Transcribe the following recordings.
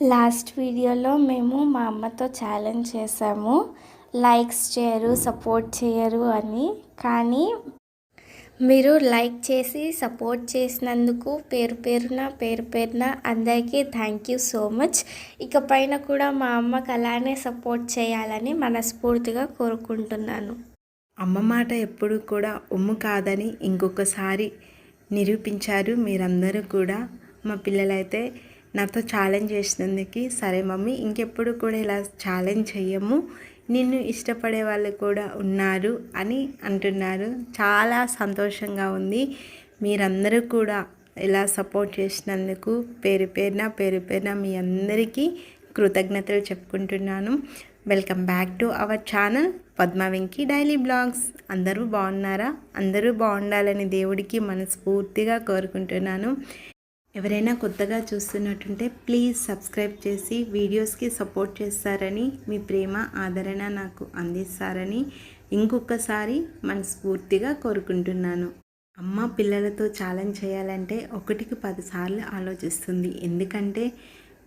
Last వీడియోలో మేము మా అమ్మతో ఛాలెంజ్ చేసాము. లైక్స్ చేయరు సపోర్ట్ చేయరు అని. కానీ మీరు లైక్ చేసి సపోర్ట్ చేసినందుకు పేరు పేరున పేరు పేరున అందరికీ థ్యాంక్ యూ సో మచ్ ఇకపైన కూడా మా అమ్మకు అలానే సపోర్ట్ చేయాలని మనస్ఫూర్తిగా కోరుకుంటున్నాను. అమ్మ మాట ఎప్పుడు కూడా ఉమ్ము కాదని ఇంకొకసారి నిరూపించారు మీరందరూ కూడా. మా పిల్లలైతే నాతో ఛాలెంజ్ చేసినందుకు సరే మమ్మీ ఇంకెప్పుడు కూడా ఇలా ఛాలెంజ్ చెయ్యము. నిన్ను ఇష్టపడే వాళ్ళు కూడా ఉన్నారు అని అంటున్నారు. చాలా సంతోషంగా ఉంది. మీరందరూ కూడా ఇలా సపోర్ట్ చేసినందుకు పేరు పేరున పేరు పేరున మీ అందరికీ కృతజ్ఞతలు చెప్పుకుంటున్నాను. Welcome back to our channel Padma Venki daily blogs అందరూ బాగున్నారా? అందరూ బాగుండాలని దేవుడికి మనస్ఫూర్తిగా కోరుకుంటున్నాను. ఎవరైనా కొత్తగా చూస్తున్నట్టుంటే ప్లీజ్ సబ్స్క్రైబ్ చేసి వీడియోస్కి సపోర్ట్ చేస్తారని మీ ప్రేమ ఆదరణ నాకు అందిస్తారని ఇంకొకసారి మనస్ఫూర్తిగా కోరుకుంటున్నాను. అమ్మ పిల్లలతో ఛాలెంజ్ చేయాలంటే ఒకటికి పదిసార్లు ఆలోచిస్తుంది. ఎందుకంటే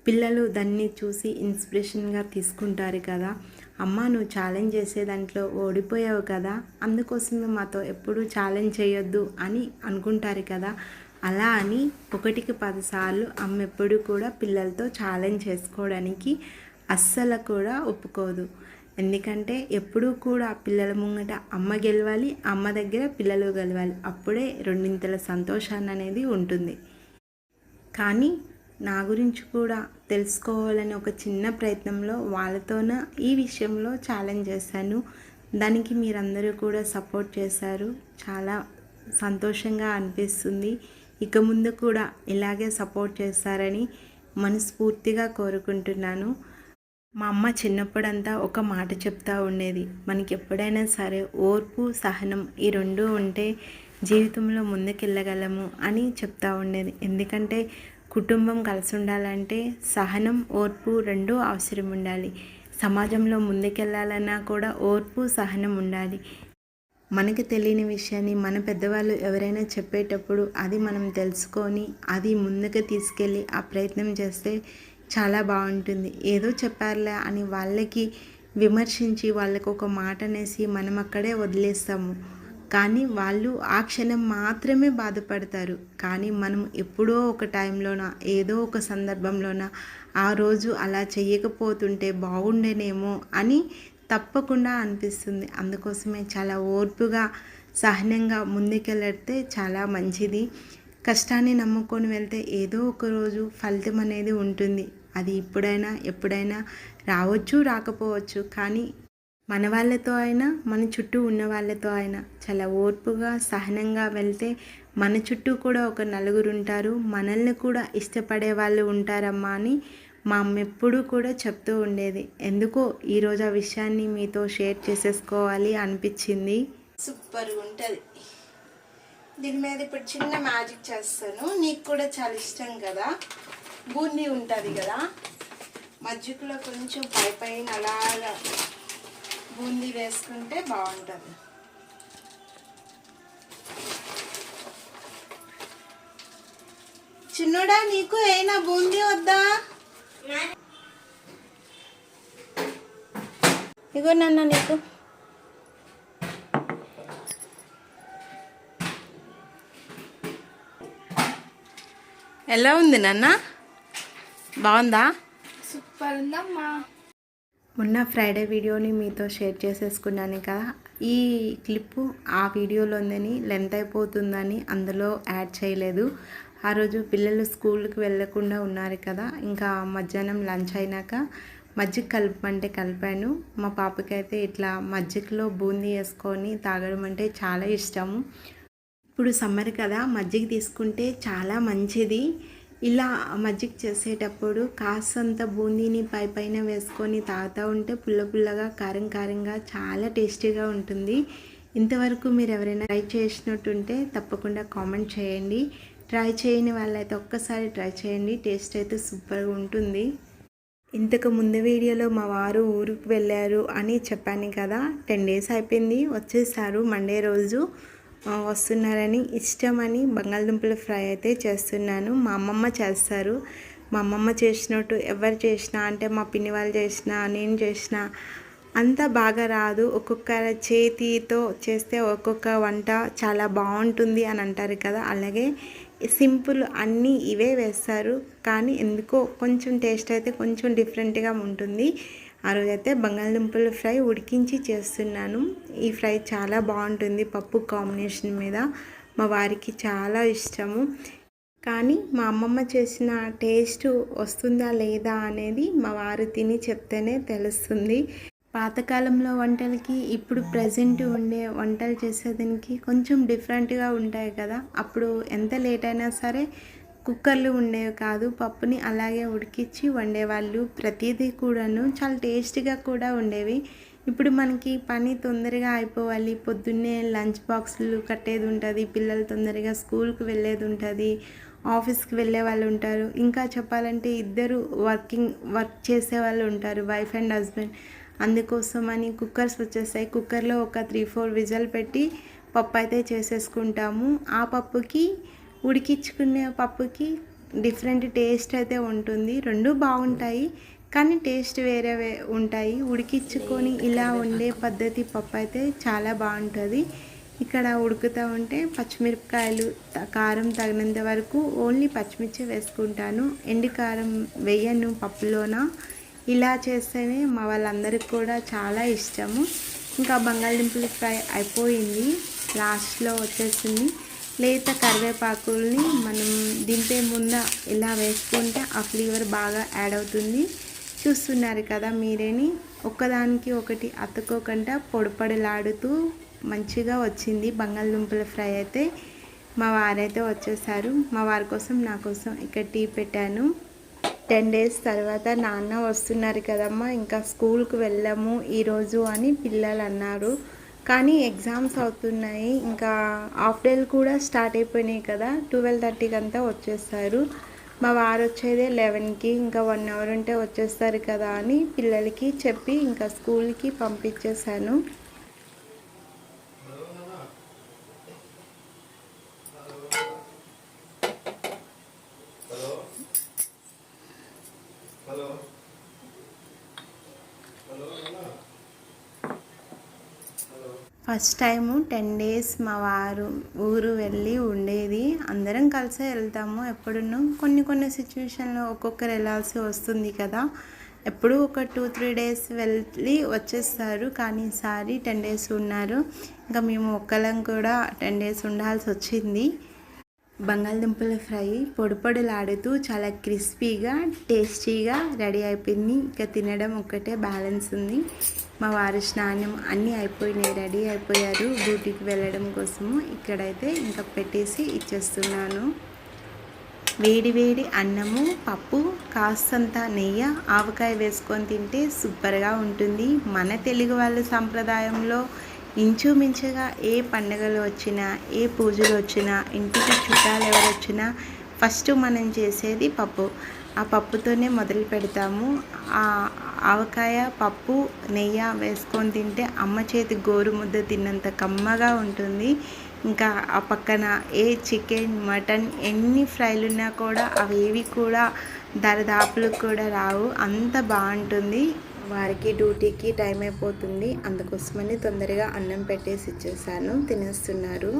పిల్లలు దాన్ని చూసి ఇన్స్పిరేషన్గా తీసుకుంటారు కదా. అమ్మ నువ్వు ఛాలెంజ్ చేసే దాంట్లో ఓడిపోయావు కదా. అందుకోసమే మాతో ఎప్పుడు ఛాలెంజ్ చేయొద్దు అని అనుకుంటారు కదా. అలా అని ఒకటికి పదిసార్లు అమ్మ ఎప్పుడు కూడా పిల్లలతో ఛాలెంజ్ చేసుకోవడానికి అస్సలు కూడా ఒప్పుకోదు. ఎందుకంటే ఎప్పుడూ కూడా పిల్లల ముంగట అమ్మ గెలవాలి అమ్మ దగ్గర పిల్లలు గెలవాలి. అప్పుడే రెండింతల సంతోషాన్ని అనేది ఉంటుంది. కానీ నా గురించి కూడా తెలుసుకోవాలని ఒక చిన్న ప్రయత్నంలో వాళ్ళతోన ఈ విషయంలో ఛాలెంజ్ చేశాను. దానికి మీరందరూ కూడా సపోర్ట్ చేశారు. చాలా సంతోషంగా అనిపిస్తుంది. ఇక ముందు కూడా ఇలాగే సపోర్ట్ చేస్తారని మనస్ఫూర్తిగా కోరుకుంటున్నాను. మా అమ్మ చిన్నప్పుడంతా ఒక మాట చెప్తా ఉండేది. మనకి ఎప్పుడైనా సరే ఓర్పు సహనం ఈ రెండు ఉంటే జీవితంలో ముందుకెళ్ళగలము అని చెప్తా ఉండేది. ఎందుకంటే కుటుంబం కలిసి ఉండాలంటే సహనం ఓర్పు రెండు అవసరం ఉండాలి సమాజంలో ముందుకెళ్ళాలన్నా కూడా ఓర్పు సహనం ఉండాలి. మనకి తెలియని విషయాన్ని మన పెద్దవాళ్ళు ఎవరైనా చెప్పేటప్పుడు అది మనం తెలుసుకొని అది ముందుకు తీసుకెళ్ళి ఆ ప్రయత్నం చేస్తే చాలా బాగుంటుంది. ఏదో చెప్పారులే అని వాళ్ళకి విమర్శించి వాళ్ళకు ఒక మాట అనేసి మనం అక్కడే వదిలేస్తాము. కానీ వాళ్ళు ఆ క్షణం మాత్రమే బాధపడతారు. కానీ మనం ఎప్పుడో ఒక టైంలోన ఏదో ఒక సందర్భంలోన ఆ రోజు అలా చేయకపోతుంటే బాగుండేనేమో అని తప్పకుండా అనిపిస్తుంది. అందుకోసమే చాలా ఓర్పుగా సహనంగా ముందుకెళ్ళితే చాలా మంచిది. కష్టాన్ని నమ్ముకొని వెళ్తే ఏదో ఒక రోజు ఫలితం అనేది ఉంటుంది. అది ఇప్పుడైనా ఎప్పుడైనా రావచ్చు రాకపోవచ్చు. కానీ మన వాళ్ళతో అయినా మన చుట్టూ ఉన్న వాళ్ళతో అయినా చాలా ఓర్పుగా సహనంగా వెళ్తే మన చుట్టూ కూడా ఒక నలుగురు ఉంటారు. మనల్ని కూడా ఇష్టపడే వాళ్ళు ఉంటారమ్మా అని మా అమ్మ ఎప్పుడూ కూడా చెప్తూ ఉండేది. ఎందుకో ఈరోజు ఆ విషయాన్ని మీతో షేర్ చేసేసుకోవాలి అనిపించింది. సూపర్గా ఉంటుంది. దీని మీద ఇప్పుడు చిన్న మ్యాజిక్ చేస్తాను. నీకు కూడా చాలా ఇష్టం కదా? బూందీ ఉంటుంది కదా? మజ్జిగలో కొంచెం పై పైన అలాగా బూందీ వేసుకుంటే బాగుంటుంది. చిన్నోడా నీకు ఏనా బూందీ వద్దా? ఇగో నాన్న నీకు. ఎలా ఉంది నాన్న? బాగుందా? సూపర్ ఉందమ్మా మొన్న ఫ్రైడే వీడియోని మీతో షేర్ చేసేసుకున్నాను కదా ఈ క్లిప్పు ఆ వీడియోలో ఉందని లెంత్ అయిపోతుందని అందులో యాడ్ చేయలేదు. ఆ రోజు పిల్లలు స్కూల్కి వెళ్ళకుండా ఉన్నారు కదా ఇంకా మధ్యాహ్నం లంచ్ అయినాక మజ్జిగ కలపమంటే కలిపాను. మా పాపకైతే ఇట్లా మజ్జిగలో బూందీ వేసుకొని తాగడం అంటే చాలా ఇష్టము ఇప్పుడు సమ్మర్ కదా మజ్జిగ తీసుకుంటే చాలా మంచిది. ఇలా మజ్జిగ చేసేటప్పుడు కాసంత బూందీని పై పైన వేసుకొని తాగుతూ ఉంటే పుల్ల పుల్లగా కారం కారంగా చాలా టేస్టీగా ఉంటుంది. ఇంతవరకు మీరు ఎవరైనా ట్రై చేసినట్టుంటే తప్పకుండా కామెంట్ చేయండి. ట్రై చేయని వాళ్ళైతే ఒక్కసారి ట్రై చేయండి. టేస్ట్ అయితే సూపర్గా ఉంటుంది. ఇంతకు ముందు వీడియోలో మా వారు ఊరికి వెళ్ళారు అని చెప్పాను కదా. టెన్ డేస్ అయిపోయింది. వచ్చేసారు మండే రోజు. వస్తున్నారని ఇష్టమని బంగాళదుంపల ఫ్రై అయితే చేస్తున్నాను. మా అమ్మమ్మ చేస్తారు. మా అమ్మమ్మ చేసినట్టు ఎవరు చేసినా అంటే మా పిన్ని వాళ్ళు చేసినా నేను చేసినా అంత బాగా రాదు. ఒక్కొక్క చేతితో చేస్తే ఒక్కొక్క వంట చాలా బాగుంటుంది అని అంటారు కదా. అలాగే సింపుల్ అన్నీ ఇవే వేస్తారు. కానీ ఎందుకో కొంచెం టేస్ట్ అయితే కొంచెం డిఫరెంట్గా ఉంటుంది. ఆ రోజైతే బంగాళదుంపలు ఫ్రై ఉడికించి చేస్తున్నాను. ఈ ఫ్రై చాలా బాగుంటుంది పప్పు కాంబినేషన్ మీద. మా వారికి చాలా ఇష్టము. కానీ మా అమ్మమ్మ చేసిన టేస్ట్ వస్తుందా లేదా అనేది మా వారు తిని చెప్తేనే తెలుస్తుంది. పాతకాలంలో వంటలకి ఇప్పుడు ప్రజెంట్ ఉండే వంటలు చేసేదానికి కొంచెం డిఫరెంట్గా ఉంటాయి కదా. అప్పుడు ఎంత లేట్ అయినా సరే కుక్కర్లు ఉండేవి కాదు. పప్పుని అలాగే ఉడికించి వండేవాళ్ళు. ప్రతిదీ కూడాను చాలా టేస్టీగా కూడా ఉండేవి. ఇప్పుడు మనకి పని తొందరగా అయిపోవాలి. పొద్దున్నే లంచ్ బాక్సులు కట్టేది ఉంటుంది. పిల్లలు తొందరగా స్కూల్కి వెళ్ళేది ఉంటుంది. ఆఫీస్కి వెళ్ళే వాళ్ళు ఉంటారు. ఇంకా చెప్పాలంటే ఇద్దరు వర్కింగ్ వర్క్ చేసే వాళ్ళు ఉంటారు. Wife and husband. అందుకోసం అని కుక్కర్స్ వచ్చేసాయి కుక్కర్లో ఒక త్రీ ఫోర్ విజల్ పెట్టి పప్పు అయితే చేసేసుకుంటాము. ఆ పప్పుకి ఉడికించుకునే పప్పుకి డిఫరెంట్ టేస్ట్ అయితే ఉంటుంది. రెండు బాగుంటాయి కానీ టేస్ట్ వేరే ఉంటాయి. ఉడికించుకొని ఇలా వండే పద్ధతి పప్పు అయితే చాలా బాగుంటుంది. ఇక్కడ ఉడుకుతూ ఉంటే పచ్చిమిరపకాయలు కారం తగినంత వరకు ఓన్లీ పచ్చిమిర్చి వేసుకుంటాను. ఎండి కారం వేయను పప్పులోన. ఇలా చేస్తేనే మా వాళ్ళందరికీ కూడా చాలా ఇష్టము. ఇంకా బంగాళదుంపలు ఫ్రై అయిపోయింది. లాస్ట్లో వచ్చేసింది. లేత కరివేపాకుల్ని మనం దింపే ముంద ఇలా వేసుకుంటే ఆ ఫ్లేవర్ బాగా యాడ్ అవుతుంది. చూస్తున్నారు కదా మీరేని? ఒకదానికి ఒకటి అతుక్కోకుండా పొడపడలాడుతూ మంచిగా వచ్చింది బంగాళదుంపల ఫ్రై అయితే. మా వారైతే వచ్చేసారు. మా వారి కోసం నా కోసం ఇక్కడ టీ పెట్టాను. టెన్ డేస్ తర్వాత నాన్న వస్తున్నారు కదమ్మా ఇంకా స్కూల్కి వెళ్ళము ఈరోజు అని పిల్లలు అన్నారు. కానీ ఎగ్జామ్స్ అవుతున్నాయి ఇంకా హాఫ్ డేలు కూడా స్టార్ట్ అయిపోయినాయి కదా ట్వెల్వ్ థర్టీకి అంతా వచ్చేస్తారు. మా వారు వచ్చేదే లెవెన్కి ఇంకా వన్ అవర్ ఉంటే వచ్చేస్తారు కదా అని పిల్లలకి చెప్పి ఇంకా స్కూల్కి పంపించేశాను. ఫస్ట్ టైము టెన్ డేస్ మా వారు ఊరు వెళ్ళి ఉండేది. అందరం కలిసే వెళ్తాము ఎప్పుడున్నా కొన్ని కొన్ని సిచ్యువేషన్లో ఒక్కొక్కరు వెళ్ళాల్సి వస్తుంది కదా. ఎప్పుడు ఒక టూ త్రీ డేస్ వెళ్ళి వచ్చేస్తారు. కానీ ఈసారి టెన్ డేస్ ఉన్నారు. ఇంకా మేము ఒక్కలం కూడా టెన్ డేస్ ఉండాల్సి వచ్చింది. బంగాళదుంపల ఫ్రై పొడి పొడిలాడుతూ చాలా క్రిస్పీగా టేస్టీగా రెడీ అయిపోయింది. ఇక తినడం ఒక్కటే బ్యాలెన్స్ ఉంది. మా వారి స్నానం అన్నీ అయిపోయినాయి రెడీ అయిపోయారు. డ్యూటీకి వెళ్ళడం కోసము ఇక్కడైతే ఇంకా పెట్టేసి ఇచ్చేస్తున్నాను. వేడి వేడి అన్నము పప్పు కాస్తంత నెయ్యి ఆవకాయ వేసుకొని తింటే సూపర్గా ఉంటుంది. మన తెలుగు వాళ్ళ సంప్రదాయంలో ఇంచుమించుగా ఏ పండుగలు వచ్చినా ఏ పూజలు వచ్చినా ఇంటికి చుట్టాలు ఎవరు వచ్చినా ఫస్ట్ మనం చేసేది పప్పు. ఆ పప్పుతోనే మొదలు పెడతాము. ఆ ఆవకాయ పప్పు నెయ్యి వేసుకొని తింటే అమ్మ చేతి గోరు ముద్ద తిన్నంత కమ్మగా ఉంటుంది. ఇంకా ఆ పక్కన ఏ చికెన్ మటన్ ఎన్ని ఫ్రైలు ఉన్నా కూడా అవి ఏవి కూడా దరిదాపులు కూడా రావు. అంత బాగుంటుంది. వారికి డ్యూటీకి టైం అయిపోతుంది. అందుకోసమని తొందరగా అన్నం పెట్టేసి ఇచ్చేసాను తినేస్తున్నారు.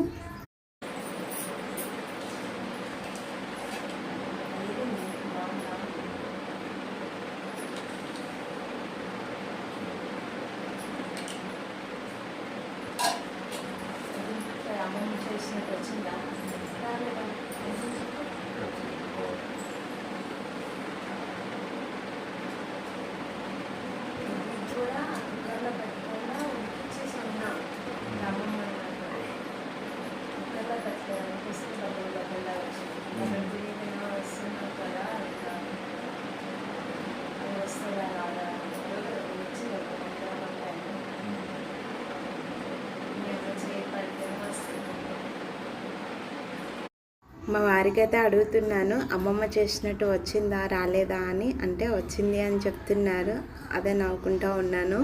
మా వారికైతే అడుగుతున్నాను అమ్మమ్మ చేసినట్టు వచ్చిందా రాలేదా అని. అంటే వచ్చింది అని చెప్తున్నారు. అదే నవ్వుకుంటూ ఉన్నాను.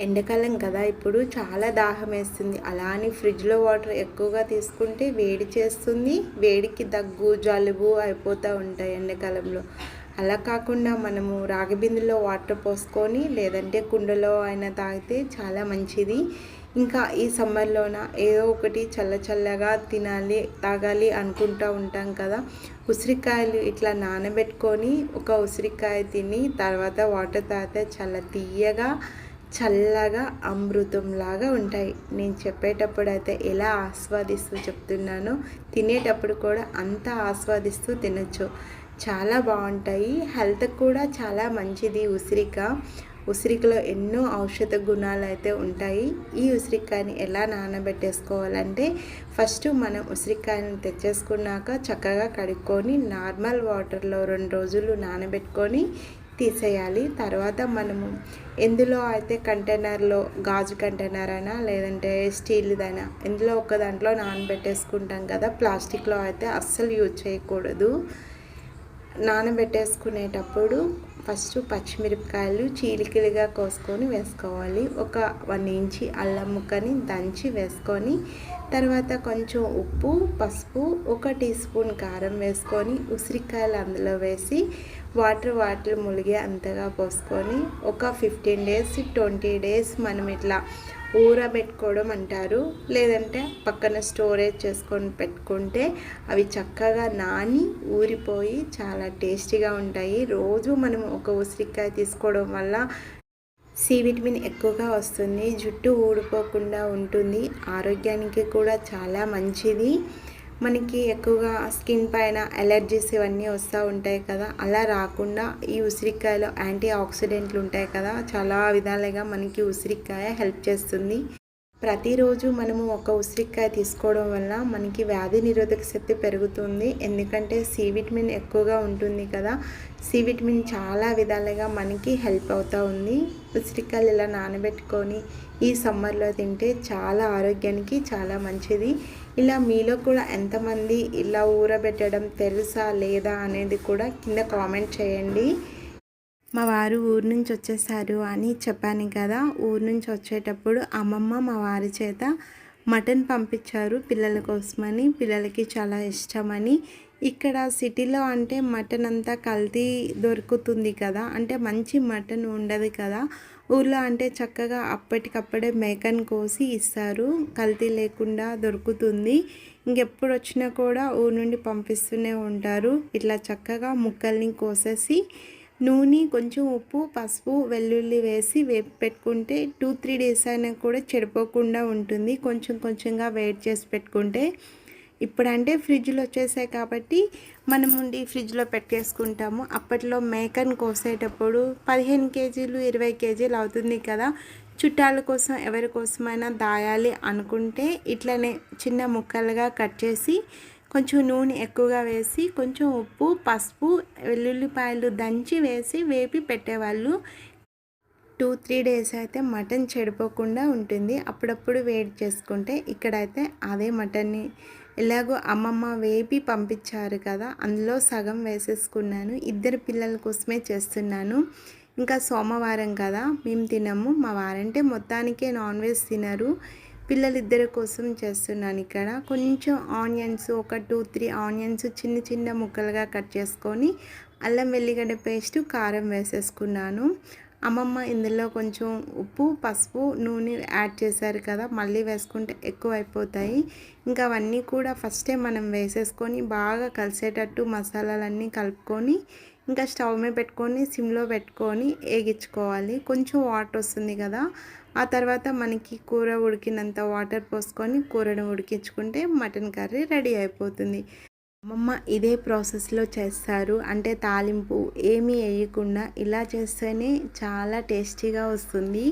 ఎండాకాలం కదా ఇప్పుడు చాలా దాహం వేస్తుంది. అలా అని ఫ్రిడ్జ్లో వాటర్ ఎక్కువగా తీసుకుంటే వేడి చేస్తుంది వేడికి దగ్గు జలుబు అయిపోతూ ఉంటాయి ఎండాకాలంలో. అలా కాకుండా మనము రాగి బిందెలో వాటర్ పోసుకొని లేదంటే కుండలో అయినా తాగితే చాలా మంచిది. ఇంకా ఈ సమ్మర్లోన ఏదో ఒకటి చల్ల చల్లగా తినాలి తాగాలి అనుకుంటూ ఉంటాం కదా. ఉసిరికాయలు ఇట్లా నానబెట్టుకొని ఒక ఉసిరికాయ తిని తర్వాత వాటర్ తాగితే చాలా తీయగా చల్లగా అమృతంలాగా ఉంటాయి. నేను చెప్పేటప్పుడు అయితే ఎలా ఆస్వాదిస్తూ చెప్తున్నానో తినేటప్పుడు కూడా అంత ఆస్వాదిస్తూ తినచ్చు. చాలా బాగుంటాయి. హెల్త్కి కూడా చాలా మంచిది ఉసిరిక ఉసిరికలో ఎన్నో ఔషధ గుణాలు అయితే ఉంటాయి. ఈ ఉసిరికాయని ఎలా నానబెట్టేసుకోవాలంటే ఫస్ట్ మనం ఉసిరికాయని తెచ్చేసుకున్నాక చక్కగా కడుక్కొని నార్మల్ వాటర్లో రెండు రోజులు నానబెట్టుకొని తీసేయాలి. తర్వాత మనము ఎందులో అయితే కంటైనర్లో గాజు కంటైనర్ అయినా లేదంటే స్టీల్దైనా ఎందులో ఒక దాంట్లో నానబెట్టేసుకుంటాం కదా ప్లాస్టిక్లో అయితే అస్సలు యూజ్ చేయకూడదు. నానబెట్టేసుకునేటప్పుడు ఫస్ట్ పచ్చిమిరపకాయలు చీలికలుగా కోసుకొని వేసుకోవాలి. ఒక వన్ ఇంచి అల్లం ముక్కని దంచి వేసుకొని తర్వాత కొంచెం ఉప్పు పసుపు ఒక టీ స్పూన్ కారం వేసుకొని ఉసిరికాయలు అందులో వేసి వాటర్ వాటర్ ములిగే అంతగా పోసుకొని ఒక ఫిఫ్టీన్ డేస్ ట్వంటీ డేస్ మనం ఇట్లా ఊరబెట్టుకోవడం అంటారు లేదంటే పక్కన స్టోరేజ్ చేసుకొని పెట్టుకుంటే అవి చక్కగా నాని ఊరిపోయి చాలా టేస్టీగా ఉంటాయి. రోజు మనం ఒక ఉసిరికాయ తీసుకోవడం వల్ల సి విటమిన్ ఎక్కువగా వస్తుంది. జుట్టు ఊడిపోకుండా ఉంటుంది. ఆరోగ్యానికి కూడా చాలా మంచిది. మనకి ఎక్కువగా స్కిన్ పైన ఎలర్జీస్ ఇవన్నీ వస్తూ ఉంటాయి కదా. అలా రాకుండా ఈ ఉసిరికాయలో యాంటీ ఆక్సిడెంట్లు ఉంటాయి కదా. చాలా విధాలుగా మనకి ఉసిరికాయ హెల్ప్ చేస్తుంది. ప్రతిరోజు మనము ఒక ఉసిరికాయ తీసుకోవడం వల్ల మనకి వ్యాధి నిరోధక శక్తి పెరుగుతుంది. ఎందుకంటే సి విటమిన్ ఎక్కువగా ఉంటుంది కదా. సి విటమిన్ చాలా విధాలుగా మనకి హెల్ప్ అవుతూ ఉంది. ఉసిరికాయలు ఇలా నానబెట్టుకొని ఈ సమ్మర్లో తింటే చాలా ఆరోగ్యానికి చాలా మంచిది. ఇలా మీలో కూడా ఎంతమంది ఇలా ఊరబెట్టడం తెలుసా లేదా అనేది కూడా కింద కామెంట్ చేయండి. మా వారు ఊరు నుంచి వచ్చేసారు అని చెప్పాను కదా. ఊరు నుంచి వచ్చేటప్పుడు అమ్మమ్మ మా వారి చేత మటన్ పంపించారు పిల్లల కోసమని పిల్లలకి చాలా ఇష్టమని. ఇక్కడ సిటీలో అంటే మటన్ అంతా కల్తీ దొరుకుతుంది కదా. అంటే మంచి మటన్ ఉండదు కదా. ఊర్లో అంటే చక్కగా అప్పటికప్పుడే మేకను కోసి ఇస్తారు. కల్తీ లేకుండా దొరుకుతుంది. ఇంకెప్పుడు వచ్చినా కూడా ఊరు నుండి పంపిస్తూనే ఉంటారు. ఇట్లా చక్కగా ముక్కల్ని కోసేసి నూనె కొంచెం ఉప్పు పసుపు వెల్లుల్లి వేసి వేపి పెట్టుకుంటే టూ త్రీ డేస్ అయినా కూడా చెడిపోకుండా ఉంటుంది. కొంచెం కొంచెంగా వెయిట్ చేసి పెట్టుకుంటే ఇప్పుడంటే ఫ్రిడ్జ్లో వచ్చేసాయి కాబట్టి మనం ఉండి ఫ్రిడ్జ్లో పెట్టేసుకుంటాము. అప్పట్లో మేకను కోసేటప్పుడు పదిహేను కేజీలు ఇరవై కేజీలు అవుతుంది కదా. చుట్టాల కోసం ఎవరి కోసమైనా దాయాలి అనుకుంటే ఇట్లనే చిన్న ముక్కలుగా కట్ చేసి కొంచెం నూనె ఎక్కువగా వేసి కొంచెం ఉప్పు పసుపు వెల్లుల్లిపాయలు దంచి వేసి వేపి పెట్టేవాళ్ళు. టూ త్రీ డేస్ అయితే మటన్ చెడిపోకుండా ఉంటుంది. అప్పుడప్పుడు వేడి చేసుకుంటే ఇక్కడైతే అదే మటన్ని ఎలాగో అమ్మమ్మ వేపి పంపించారు కదా అందులో సగం వేసేసుకున్నాను. ఇద్దరు పిల్లల కోసమే చేస్తున్నాను. ఇంకా సోమవారం కదా మేము తినము. మా వారంటే మొత్తానికే నాన్ వెజ్ తినరు. పిల్లలిద్దరి కోసం చేస్తున్నాను ఇక్కడ. కొంచెం ఆనియన్స్ ఒక టూ త్రీ ఆనియన్స్ చిన్న చిన్న ముక్కలుగా కట్ చేసుకొని అల్లం వెల్లిగడ్డ పేస్ట్ కారం వేసేసుకున్నాను. అమ్మమ్మ ఇందులో కొంచెం ఉప్పు పసుపు నూనె యాడ్ చేశారు కదా మళ్ళీ వేసుకుంటే ఎక్కువ అయిపోతాయి. ఇంకా అవన్నీ కూడా ఫస్టే మనం వేసేసుకొని బాగా కలిసేటట్టు మసాలాలన్నీ కలుపుకొని ఇంకా స్టవ్ మీద పెట్టుకొని సిమ్లో పెట్టుకొని వేగించుకోవాలి. కొంచెం వాటర్ వస్తుంది కదా ఆ తర్వాత మనకి కూర ఉడికినంత వాటర్ పోసుకొని కూరను ఉడికించుకుంటే మటన్ కర్రీ రెడీ అయిపోతుంది. అమ్మమ్మ ఇదే ప్రాసెస్లో చేస్తారు. అంటే తాలింపు ఏమీ వేయకుండా ఇలా చేస్తేనే చాలా టేస్టీగా వస్తుంది.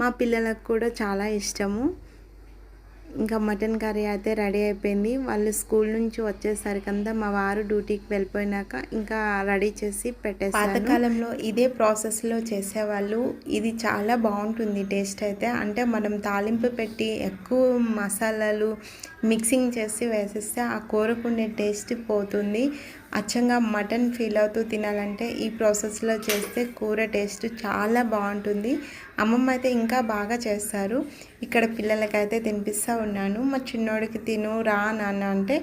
మా పిల్లలకు కూడా చాలా ఇష్టము. ఇంకా మటన్ కర్రీ అయితే రెడీ అయిపోయింది. వాళ్ళు స్కూల్ నుంచి వచ్చేసరికంతా మా వారు డ్యూటీకి వెళ్ళిపోయినాక ఇంకా రెడీ చేసి పెట్టేసి పాతకాలంలో ఇదే ప్రాసెస్లో చేసేవాళ్ళు. ఇది చాలా బాగుంటుంది టేస్ట్ అయితే. అంటే మనం తాలింపు పెట్టి ఎక్కువ మసాలాలు మిక్సింగ్ చేసి వేసేస్తే ఆ కూరకుండే టేస్ట్ పోతుంది. అచ్చంగా మటన్ ఫీల్ అవుతూ తినాలంటే ఈ ప్రాసెస్లో చేస్తే కూర టేస్ట్ చాలా బాగుంటుంది. అమ్మమ్మ అయితే ఇంకా బాగా చేస్తారు. ఇక్కడ పిల్లలకైతే తినిపిస్తూ ఉన్నాను. మా చిన్నోడికి తిను రా నాన్న అంటే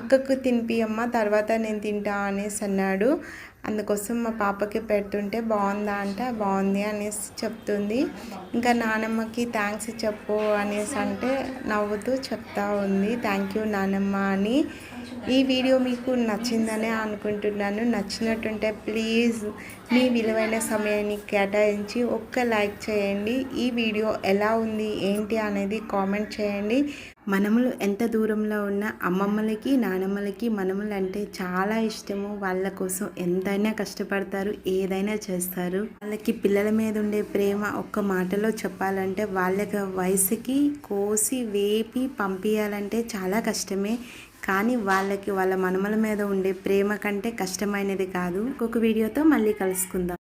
అక్కకు తినిపి అమ్మ తర్వాత నేను తింటా అనేసి అన్నాడు. అందుకోసం మా పాపకి పెడుతుంటే బాగుందా అంటే బాగుంది అనేసి చెప్తుంది. ఇంకా నానమ్మకి థ్యాంక్స్ చెప్పు అనేసి అంటే నవ్వుతూ చెప్తా ఉంది. థ్యాంక్ యూ నానమ్మ అని. ఈ వీడియో మీకు నచ్చిందనే అనుకుంటున్నాను. నచ్చినట్టుంటే ప్లీజ్ మీ విలువైన సమయాన్ని కేటాయించి ఒక్క లైక్ చేయండి. ఈ వీడియో ఎలా ఉంది ఏంటి అనేది కామెంట్ చేయండి. మనములు ఎంత దూరంలో ఉన్న అమ్మమ్మలకి నానమ్మలకి మనములు అంటే చాలా ఇష్టము. వాళ్ళ కోసం ఎంతైనా కష్టపడతారు ఏదైనా చేస్తారు. వాళ్ళకి పిల్లల మీద ఉండే ప్రేమ ఒక్క మాటలో చెప్పాలంటే వాళ్ళకి వయసుకి కోసి వేపి పంపించాలంటే చాలా కష్టమే. కానీ వాళ్ళకి వాళ్ళ మనమల మీద ఉండే ప్రేమ కంటే కష్టమైనది కాదు. ఇంకొక వీడియోతో మళ్ళీ కలుసుకుందాం.